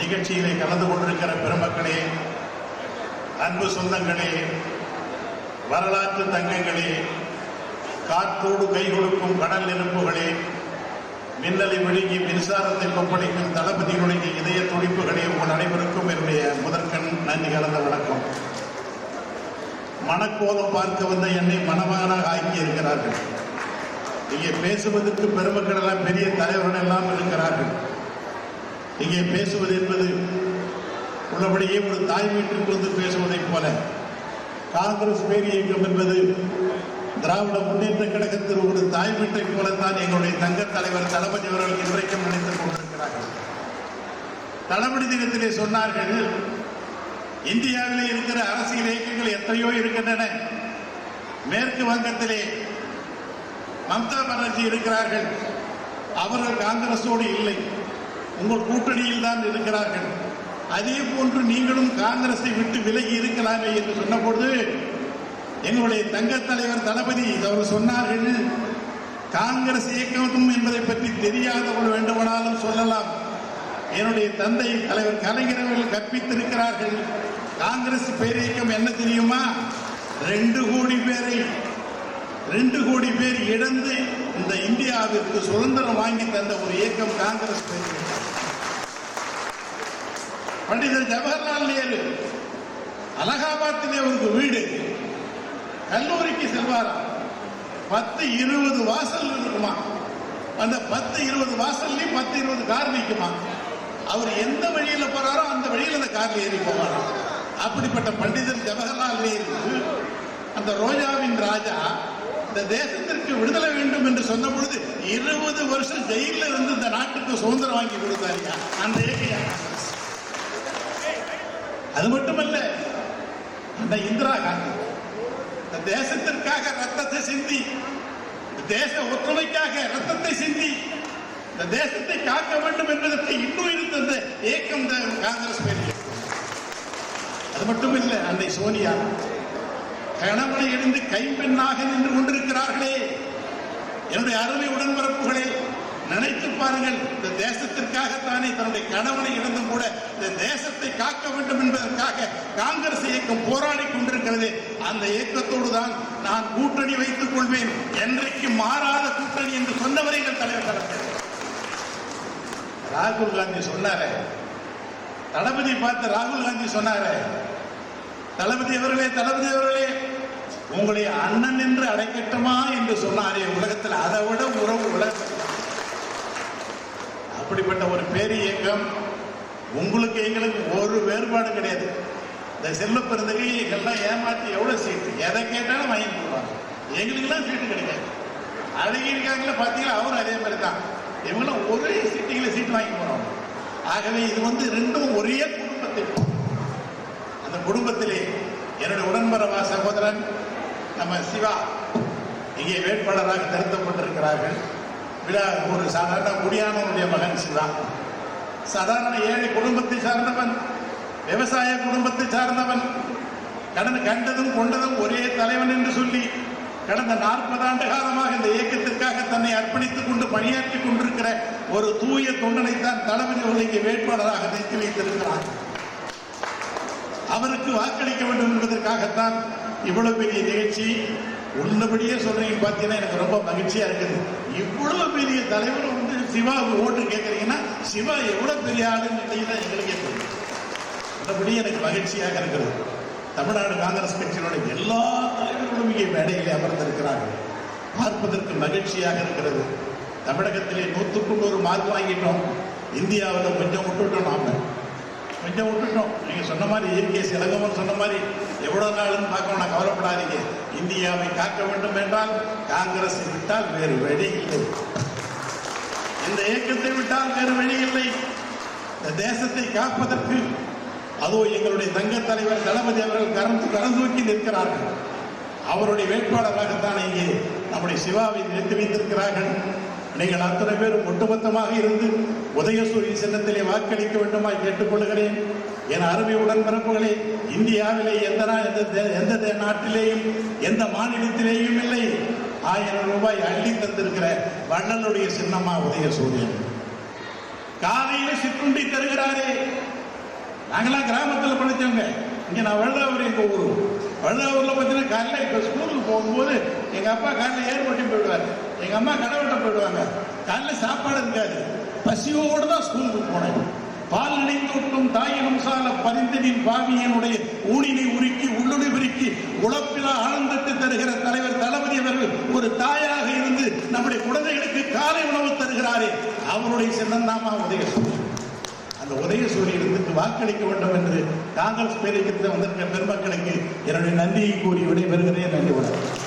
நிகழ்ச்சியிலே கலந்து கொண்டிருக்கிற பெருமக்களே அன்பு சொந்தங்களே வரலாற்று தங்கங்களே காற்றோடு கை கொடுக்கும் கடல் நெருப்புகளே மின்னலை விழுங்கி மின்சாரத்தை கொப்பளிக்கும் தளபதிகளுடைய இதய துடிப்புகளே உங்கள் அனைவருக்கும் என்னுடைய முதற்கண் நன்றி கலந்த வணக்கம். மனக்கோலம் பார்க்க வந்த என்னை மணமகனாக ஆக்கி இருக்கிறார்கள் இங்கே பேசுவதற்கு பெருமக்கள் எல்லாம் பெரிய தலைவர்கள் எல்லாம் இருக்கிறார்கள். இங்கே பேசுவது என்பது உள்ளபடியே ஒரு தாய் வீட்டுக்கு வந்து பேசுவதைப் போல. காங்கிரஸ் பேர் இயக்கம் என்பது திராவிட முன்னேற்ற கழகத்தில் ஒரு தாய் வீட்டைப் போலத்தான் எங்களுடைய தங்க தலைவர் தளபதி அவர்கள் இன்றைக்கும் நினைத்துக் கொண்டிருக்கிறார்கள். தளபதி தினத்திலே சொன்னார்கள் இந்தியாவிலே இருக்கிற அரசியல் இயக்கங்கள் எத்தனையோ இருக்கின்றன. மேற்கு வங்கத்திலே மம்தா பானர்ஜி இருக்கிறார்கள். அவர்கள் காங்கிரஸோடு இல்லை. உங்கள் கூட்டணியில் தான் இருக்கிறார்கள். அதே போன்று நீங்களும் காங்கிரஸை விட்டு விலகி இருக்கலாமே என்று சொன்னபொழுது எங்களுடைய தங்க தலைவர் தளபதி அவர் சொன்னார்கள் காங்கிரஸ் இயக்கம் என்பதை பற்றி தெரியாதவர்கள் வேண்டுமானாலும் சொல்லலாம். என்னுடைய தந்தை தலைவர் கலைஞர் அவர்கள் கற்பித்திருக்கிறார்கள். காங்கிரஸ் பேரியக்கம் என்ன தெரியுமா? ரெண்டு கோடி பேரை ரெண்டு கோடி பேர் இழந்து இந்த இந்தியாவிற்கு சுதந்திரம் வாங்கி தந்த ஒரு இயக்கம் காங்கிரஸ் பேரியக்கம். பண்டிதர் ஜவஹர்லால் நேரு அலகாபாத்திலே ஒரு வீடு கல்லூரிக்கு செல்வார்? பத்து இருபது வாசல் இருக்குமா? அந்த பத்து இருபது வாசல்லையும் பத்து இருபது கார் நிற்குமா அவர் எந்த வழியில போறாரோ அந்த வழியில் அந்த கார்ல ஏறி போவார்? அப்படிப்பட்ட பண்டிதர் ஜவஹர்லால் நேரு அந்த ரோஜாவின் ராஜா இந்த தேசத்திற்கு விடுதலை வேண்டும் என்று சொன்ன பொழுது இருபது வருஷம் ஜெயில இருந்து இந்த நாட்டுக்கு சுதந்திரம் வாங்கி கொடுத்தாரியா? அந்த ஏரியா. அது மட்டுமல்ல அந்த இந்திரா காந்தி இந்த தேசத்திற்காக ரத்தத்தை சிந்தி தேச ஒற்றுமைக்காக ரத்தத்தை சிந்தி இந்த தேசத்தை காக்க வேண்டும் என்பதற்கு இன்னும் இருந்த ஏக்கம் தான் காங்கிரஸ் பேரில் அது மட்டும் இல்லை அன்னை சோனியா கணவனை எழுந்து கைம்பெண்ணாக நின்று கொண்டிருக்கிறார்களே. என்னுடைய அருமை உடன்பிறப்புகளே நினைத்து பாருங்கள் இந்த தேசத்திற்காகத்தானே தன்னுடைய கணவனை இழந்தும் கூட இந்த தேசத்தை காக்க வேண்டும் என்பதற்காக காங்கிரஸ் இயக்கம் போராடி கொண்டிருக்கிறது. அந்த இயக்கத்தோடு தான் நான் கூட்டணி வைத்துக் கொள்வேன். என்றைக்கு மாறாத கூட்டணி என்று சொன்னவரை எங்கள் தலைவர் தலைவர். ராகுல் காந்தி சொன்னாரே. தளபதி பார்த்து ராகுல் காந்தி சொன்னாரே. தளபதி அவர்களே தளபதி அவர்களே உங்களை அண்ணன் என்று அடைக்கட்டுமா என்று சொன்னாரே. உலகத்தில் அதை விட உறவு உலகத்தில் அப்படிப்பட்ட ஒரு பேர் இயக்கம் உங்களுக்கு எங்களுக்கு ஒரு வேறுபாடு கிடையாது. இந்த செல்ல பிறந்தகை எல்லாம் ஏமாற்றி எவ்வளவு சீட்டு? எதை கேட்டாலும் வாங்கி போடுவாங்க எங்களுக்குலாம் சீட்டு கிடைக்காது. அழகி இருக்காங்களே பார்த்தீங்களா அவரும் அதே மாதிரி தான் இவங்களும் ஒரே சீட்டுகளை சீட்டு வாங்கி போறாங்க ஆகவே இது வந்து ரெண்டும் ஒரே குடும்பத்தில். அந்த குடும்பத்திலே என்னுடைய உடன்பரவா சகோதரன் நம்ம சிவா இங்கே வேட்பாளராக நிறுத்தப்பட்டிருக்கிறார்கள். விழா ஒரு சாதாரண குடியானவனுடைய மகன் சிவா. சாதாரண ஏழை குடும்பத்தை சார்ந்தவன் விவசாய குடும்பத்தை சார்ந்தவன் கடன் கண்டதும் கொண்டதும் ஒரே தலைவன் என்று சொல்லி கடந்த நாற்பது ஆண்டு காலமாக இந்த இயக்கத்திற்காக தன்னை அர்ப்பணித்துக் கொண்டு பணியாற்றி கொண்டிருக்கிற ஒரு தூய தொண்டனைத்தான் தளபதி உலகை வேட்பாளராக நிறுத்தி வைத்திருக்கிறார். அவருக்கு வாக்களிக்க வேண்டும் என்பதற்காகத்தான் இவ்வளவு பெரிய நிகழ்ச்சி உள்ளபடியே சொல்றீங்க பார்த்தீங்கன்னா எனக்கு ரொம்ப மகிழ்ச்சியா இருக்குது. இவ்வளவு பெரிய தலைவர் வந்து சிவாவுக்கு ஓட்டு கேட்கறீங்கன்னா சிவா எவ்வளவு பெரிய ஆளுன்னு தான் எங்களுக்கே தெரியும் மற்றபடி எனக்கு மகிழ்ச்சியாக இருக்கிறது தமிழ்நாடு காங்கிரஸ் கட்சியினுடைய எல்லா தலைவர்களும் இங்கே மேடையில் அமர்ந்திருக்கிறார்கள். பார்ப்பதற்கு மகிழ்ச்சியாக இருக்கிறது. தமிழகத்திலே நூற்றுக்கு நூறு மார்க் வாங்கிட்டோம். இந்தியாவில் கொஞ்சம் விட்டுட்டோம் நாம. கொஞ்சம் விட்டுட்டோம். நீங்க சொன்ன மாதிரி இயற்கை சிலங்கமன் சொன்ன மாதிரி எவ்வளவு நாளும் பார்க்க நான் கவலைப்படாதீங்க. இந்தியாவை காக்க வேண்டும் என்றால் காங்கிரஸ் விட்டால் வேறு வழி இல்லை. இந்த இயக்கத்தை விட்டால் வேறு வழி இல்லை. இந்த தேசத்தை காப்பதற்கு அதோ எங்களுடைய தங்க தலைவர் தளபதி அவர்கள் கரந்து கரம் தூக்கி நிற்கிறார்கள். அவருடைய வேட்பாளராகத்தான் இங்கே நம்முடைய சிவாவை நிறுத்தி வைத்திருக்கிறார்கள். நீங்கள் அத்தனை பேரும் ஒட்டுமொத்தமாக இருந்து உதயசூரிய சின்னத்திலே வாக்களிக்க வேண்டுமாய் கேட்டுக்கொள்கிறேன். என் அருமை உடன்பிறப்புகளே இந்தியாவிலே எந்த எந்த தே- நாட்டிலேயும் எந்த மாநிலத்திலேயும் இல்லை. ஆயிரம் ரூபாய் அள்ளி தந்திருக்கிற வண்ணனுடைய சின்னமா உதயசூரியன். காலையில சிற்றுண்டி தருகிறாரே. நாங்களாம் கிராமத்தில் படித்தவங்க. இங்கே நான் வழுதாவூர் எங்கள் ஊர். வழுதாவூரில் பார்த்தீங்கன்னா காலையில் இப்போ ஸ்கூலுக்கு போகும்போது எங்கள் அப்பா காலையில் ஏர் ஓட்டி போயிடுவார். எங்கள் அம்மா கடை வெட்ட போயிடுவாங்க. காலையில் சாப்பாடு இருக்காது. பசியோடு தான் ஸ்கூலுக்கு போனேன். பால் நினைந்தோட்டும் தாயினும் சால பரிந்தனின் பாவியனுடைய ஊனினை உருக்கி உள்ளுணை உருக்கி உழப்பிலா ஆனந்தத்தை தருகிற தலைவர் தளபதி அவர்கள் ஒரு தாயாக இருந்து நம்முடைய குழந்தைகளுக்கு காலை உணவு தருகிறாரே. அவருடைய சின்னந்தாமா உதயசூரியன் அந்த உதயசூரியனுக்கு வாக்களிக்க வேண்டும் என்று காங்கிரஸ் பேருக்கு வந்திருக்கிற பெருமக்களுக்கு என்னுடைய நன்றியை கூறி விடைபெறுகிறேன். நன்றி வணக்கம்.